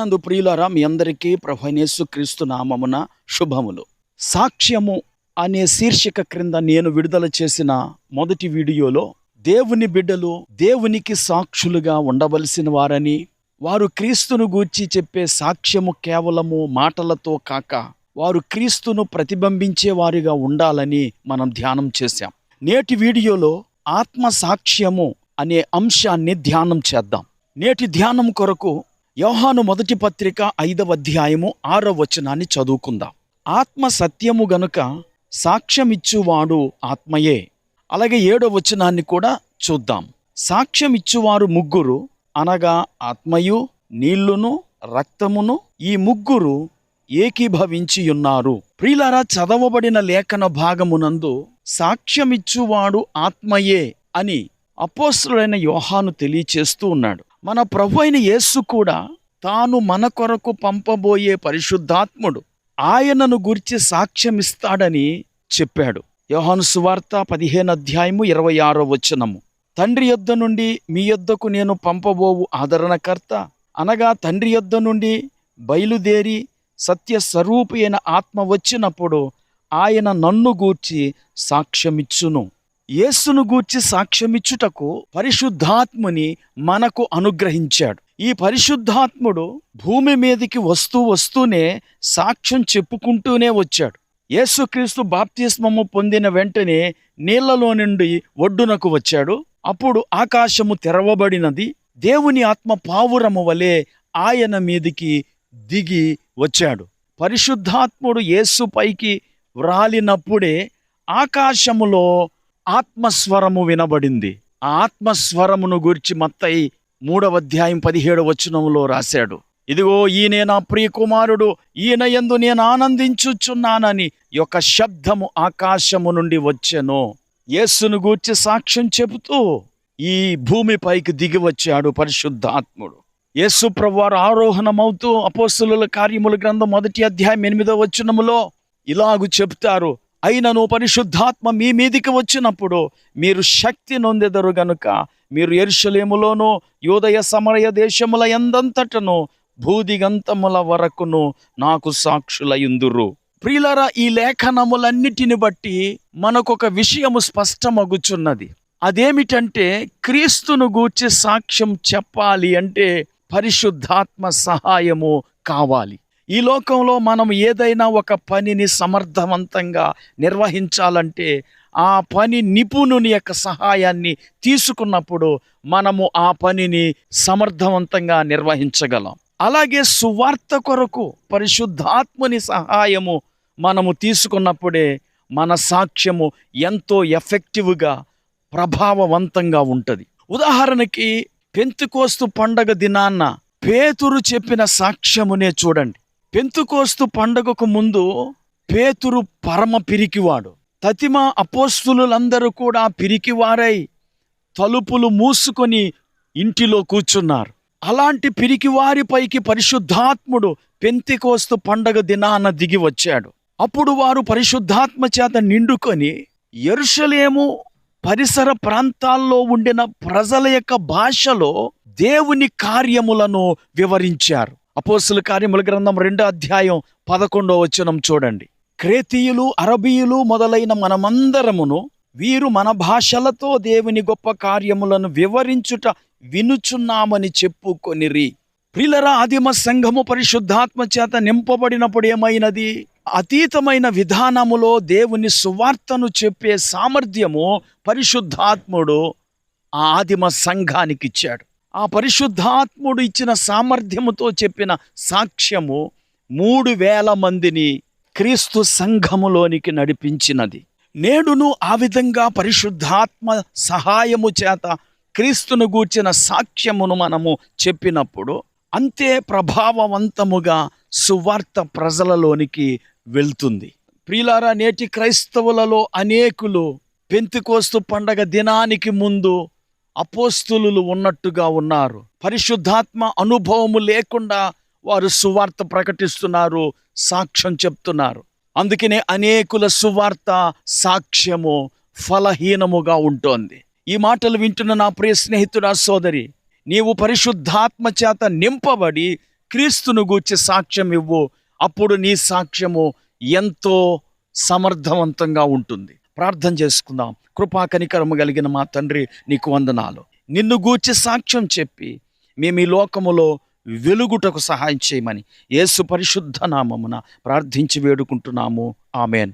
నందు ప్రియులారా మీ అందరికీ ప్రభనేసు క్రీస్తు నామమున శుభములు. సాక్ష్యము అనే శీర్షిక క్రింద నేను విడుదల చేసిన మొదటి వీడియోలో దేవుని బిడ్డలు దేవునికి సాక్షులుగా ఉండవలసిన వారని వారు క్రీస్తును గూర్చి చెప్పే సాక్ష్యము కేవలము మాటలతో కాక వారు క్రీస్తును ప్రతిబింబించే వారిగా ఉండాలని మనం ధ్యానం చేశాం. నేటి వీడియోలో ఆత్మ సాక్ష్యము అనే అంశాన్ని ధ్యానం చేద్దాం. నేటి ధ్యానం కొరకు యోహాను మొదటి పత్రిక ఐదవ అధ్యాయము ఆరవ వచనాన్ని చదువుకుందాం. ఆత్మ సత్యము గనుక సాక్ష్యమిచ్చువాడు ఆత్మయే. అలాగే ఏడో వచనాన్ని కూడా చూద్దాం. సాక్ష్యమిచ్చువారు ముగ్గురు అనగా ఆత్మయు నీళ్ళును రక్తమును ఈ ముగ్గురు ఏకీభవించి ఉన్నారు ప్రియులారా చదవబడిన లేఖన భాగమునందు సాక్ష్యమిచ్చువాడు ఆత్మయే అని అపోస్తుడైన యోహాను తెలియచేస్తూ ఉన్నాడు. మన ప్రభు అయిన యేసు కూడా తాను మన కొరకు పంపబోయే పరిశుద్ధాత్ముడు ఆయనను గురించి సాక్ష్యమిస్తాడని చెప్పాడు. యోహాను సువార్త పదిహేను అధ్యాయము ఇరవై ఆరో వచనము. తండ్రి యొద్ద నుండి మీ యొద్దకు నేను పంపబోవు ఆదరణకర్త అనగా తండ్రి యొద్ద నుండి బయలుదేరి సత్య స్వరూపి అయిన ఆత్మ వచ్చినప్పుడు ఆయన నన్ను గూర్చి సాక్ష్యమిచ్చును. యేసును గూర్చి సాక్ష్యమిచ్చుటకు పరిశుద్ధాత్ముని మనకు అనుగ్రహించాడు. ఈ పరిశుద్ధాత్ముడు భూమి మీదకి వస్తూ వస్తూనే సాక్ష్యం చెప్పుకుంటూనే వచ్చాడు. యేసుక్రీస్తు బాప్తిస్మము పొందిన వెంటనే నీళ్ళలో నుండి ఒడ్డునకు వచ్చాడు. అప్పుడు ఆకాశము తెరవబడినది. దేవుని ఆత్మ పావురము వలె ఆయన మీదికి దిగి వచ్చాడు. పరిశుద్ధాత్ముడు యేసు పైకి వ్రాలినప్పుడే ఆకాశములో ఆత్మస్వరము వినబడింది. ఆ ఆత్మస్వరమును గురించి మత్తయి మూడవ అధ్యాయం పదిహేడు వచనములో రాశాడు. ఇదిగో ఈయనే నా ప్రియకుమారుడు ఈయన ఎందు నేను ఆనందించుచున్నానని యొక్క శబ్దము ఆకాశము నుండి వచ్చెను. యేసును గూర్చి సాక్ష్యం చెబుతూ ఈ భూమిపైకి దిగి వచ్చాడు పరిశుద్ధాత్ముడు. యేసు ప్రభువారు ఆరోహణమవుతూ అపోస్తుల కార్యముల గ్రంథం మొదటి అధ్యాయం ఎనిమిదో వచనములో ఇలాగు చెప్తారు అయినను పరిశుద్ధాత్మ మీ మీదికి వచ్చినప్పుడు మీరు శక్తి నొందెదరు గనుక మీరు ఎరుషలేములోను యోదయ సమరయ దేశముల ఎందంతటను భూదిగంతముల వరకును నాకు సాక్షులయుందురు. ప్రియులరా ఈ లేఖనములన్నిటిని బట్టి మనకొక విషయము స్పష్టమగుచున్నది. అదేమిటంటే క్రీస్తును గూర్చి సాక్ష్యం చెప్పాలి అంటే పరిశుద్ధాత్మ సహాయము కావాలి. ఈ లోకంలో మనం ఏదైనా ఒక పనిని సమర్థవంతంగా నిర్వహించాలంటే ఆ పని నిపుణుని యొక్క సహాయాన్ని తీసుకున్నప్పుడు మనము ఆ పనిని సమర్థవంతంగా నిర్వహించగలం. అలాగే సువార్త కొరకు పరిశుద్ధాత్మని సహాయము మనము తీసుకున్నప్పుడే మన సాక్ష్యము ఎంతో ఎఫెక్టివ్గా ప్రభావవంతంగా ఉంటుంది. ఉదాహరణకి పెంతుకోస్తు పండగ దినాన్న పేతురు చెప్పిన సాక్ష్యమునే చూడండి. పెంతుకోస్తు పండగకు ముందు పేతురు పరమ పిరికివాడు. తతిమ అపోస్తులందరూ కూడా పిరికివారై తలుపులు మూసుకొని ఇంటిలో కూర్చున్నారు. అలాంటి పిరికివారిపైకి పరిశుద్ధాత్ముడు పెంతికోస్తు పండగ దినాన దిగి వచ్చాడు. అప్పుడు వారు పరిశుద్ధాత్మ చేత నిండుకొని ఎరుషలేము పరిసర ప్రాంతాల్లో ఉండిన ప్రజల యొక్క భాషలో దేవుని కార్యములను వివరించారు. అపోస్తుల కార్యముల గ్రంథం రెండో అధ్యాయం పదకొండో వచనం చూడండి. క్రేతీయులు అరబీయులు మొదలైన మనమందరమును వీరు మన భాషలతో దేవుని గొప్ప కార్యములను వివరించుట వినుచున్నామని చెప్పుకొనిరి. ప్రిలర ఆదిమ సంఘము పరిశుద్ధాత్మ చేత నింపబడినప్పుడు ఏమైనది? అతీతమైన విధానములో దేవుని సువార్తను చెప్పే సామర్థ్యము పరిశుద్ధాత్ముడు ఆ ఆదిమ సంఘానికి ఇచ్చాడు ఆ పరిశుద్ధాత్ముడు ఇచ్చిన సామర్థ్యముతో చెప్పిన సాక్ష్యము మూడు వేల మందిని క్రీస్తు సంఘములోనికి నడిపించినది. నేడును ఆ విధంగా పరిశుద్ధాత్మ సహాయము చేత క్రీస్తును గూర్చిన సాక్ష్యమును మనము చెప్పినప్పుడు అంతే ప్రభావవంతముగా సువార్త ప్రజలలోనికి వెళ్తుంది. ప్రియులారా నేటి క్రైస్తవులలో అనేకులు పెంతికోస్తు పండగ దినానికి ముందు అపోస్తులు ఉన్నట్టుగా ఉన్నారు. పరిశుద్ధాత్మ అనుభవము లేకుండా వారు సువార్త ప్రకటిస్తున్నారు సాక్ష్యం చెప్తున్నారు. అందుకనే అనేకుల సువార్త సాక్ష్యము ఫలహీనముగా ఉంటోంది. ఈ మాటలు వింటున్న నా ప్రియ స్నేహితుడా సోదరి నీవు పరిశుద్ధాత్మ చేత నింపబడి క్రీస్తును గూర్చి సాక్ష్యం ఇవ్వు అప్పుడు నీ సాక్ష్యము ఎంతో సమర్థవంతంగా ఉంటుంది. ప్రార్థన చేసుకుందాం. కృపా కనికరము కలిగిన మా తండ్రి నీకు వందనాలు. నిన్ను గూర్చి సాక్ష్యం చెప్పి మేము ఈ లోకములో వెలుగుటకు సహాయం చేయమని యేసు పరిశుద్ధ నామమున ప్రార్థించి వేడుకుంటున్నాము. ఆమెన్.